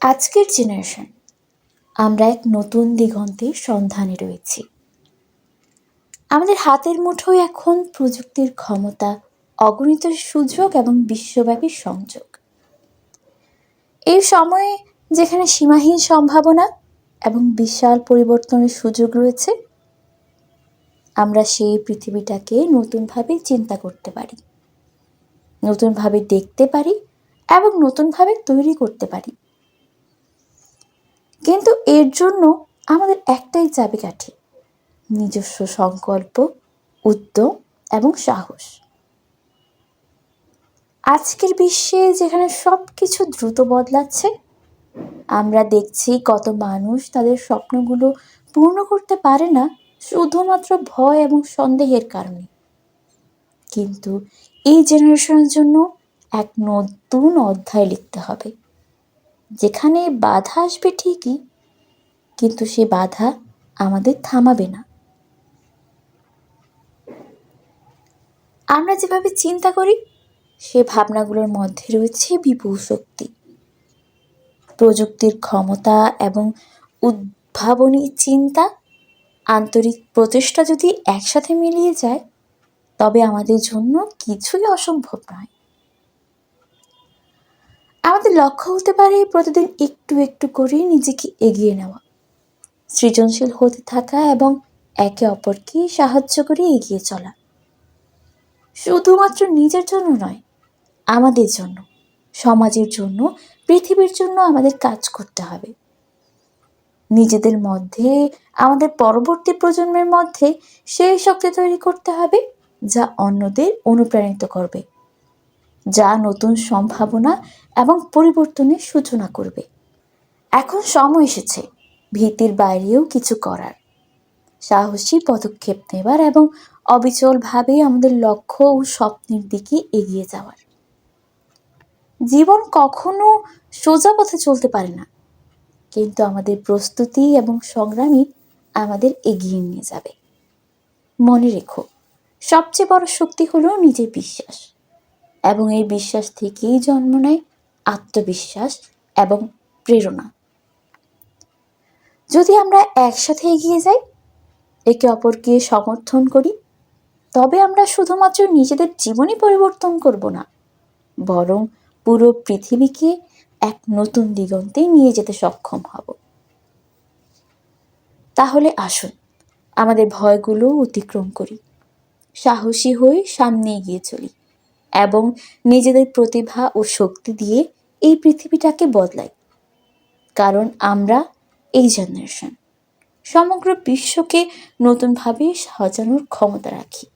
আজকের জেনারেশন আমরা এক নতুন দিগন্তের সন্ধানে রয়েছি। আমাদের হাতের মুঠোয় এখন প্রযুক্তির ক্ষমতা, অগণিত সুযোগ এবং বিশ্বব্যাপী সংযোগ। এই সময়ে যেখানে সীমাহীন সম্ভাবনা এবং বিশাল পরিবর্তনের সুযোগ রয়েছে, আমরা সেই পৃথিবীটাকে নতুনভাবে চিন্তা করতে পারি, নতুনভাবে দেখতে পারি এবং নতুনভাবে তৈরি করতে পারি। কিন্তু এর জন্য আমাদের একটাই চাবিকাঠি, নিজস্ব সংকল্প, উদ্যম এবং সাহস। আজকের বিশ্বে যেখানে সব কিছু দ্রুত বদলাচ্ছে, আমরা দেখছি কত মানুষ তাদের স্বপ্নগুলো পূর্ণ করতে পারে না শুধুমাত্র ভয় এবং সন্দেহের কারণে। কিন্তু এই জেনারেশনের জন্য এক নতুন অধ্যায় লিখতে হবে। যেখানে বাধা আসবে ঠিকই, কিন্তু সে বাধা আমাদের থামাবে না। আমরা যেভাবে চিন্তা করি, সে ভাবনাগুলোর মধ্যে রয়েছে বিপুল শক্তি। প্রযুক্তির ক্ষমতা এবং উদ্ভাবনী চিন্তা, আন্তরিক প্রচেষ্টা যদি একসাথে মিলিয়ে যায়, তবে আমাদের জন্য কিছুই অসম্ভব নয়। লক্ষ্য হতে পারে প্রতিদিন একটু একটু করে নিজেকে এগিয়ে নেওয়া। সৃজনশীল হতে থাকা এবং একে অপরকে সাহায্য করে এগিয়ে চলা। শুধুমাত্র নিজের জন্য নয়, আমাদের জন্য, সমাজের জন্য, পৃথিবীর জন্য আমাদের কাজ করতে হবে। নিজেদের মধ্যে, আমাদের পরবর্তী প্রজন্মের মধ্যে সেই শক্তি তৈরি করতে হবে যা অন্যদের অনুপ্রাণিত করবে। যা নতুন সম্ভাবনা এবং পরিবর্তনের সূচনা করবে। এখন সময় এসেছে, ভীতির বাইরেও কিছু করার। সাহসী পদক্ষেপ নেবার এবং অবিচলভাবে আমাদের লক্ষ্য ও স্বপ্নের দিকে এগিয়ে যাওয়ার। জীবন কখনো সোজা পথে চলতে পারে না, কিন্তু আমাদের প্রস্তুতি এবং সংগ্রামই আমাদের এগিয়ে নিয়ে যাবে। মনে রেখো, সবচেয়ে বড় শক্তি হলো নিজের বিশ্বাস। এবং এই বিশ্বাস থেকেই জন্ম নেয় আত্মবিশ্বাস এবং প্রেরণা। যদি আমরা একসাথে এগিয়ে যাই, একে অপরকে সমর্থন করি, তবে আমরা শুধুমাত্র নিজেদের জীবনই পরিবর্তন করব না, বরং পুরো পৃথিবীকে এক নতুন দিগন্তে নিয়ে যেতে সক্ষম হব। তাহলে আসুন, আমাদের ভয়গুলো অতিক্রম করি, সাহসী হয়ে সামনে এগিয়ে চলি। এবং নিজেদের প্রতিভা ও শক্তি দিয়ে এই পৃথিবীটাকে বদলাই। কারণ আমরা এই জেনারেশন সমগ্র বিশ্বকে নতুনভাবে সাজানোর ক্ষমতা রাখি।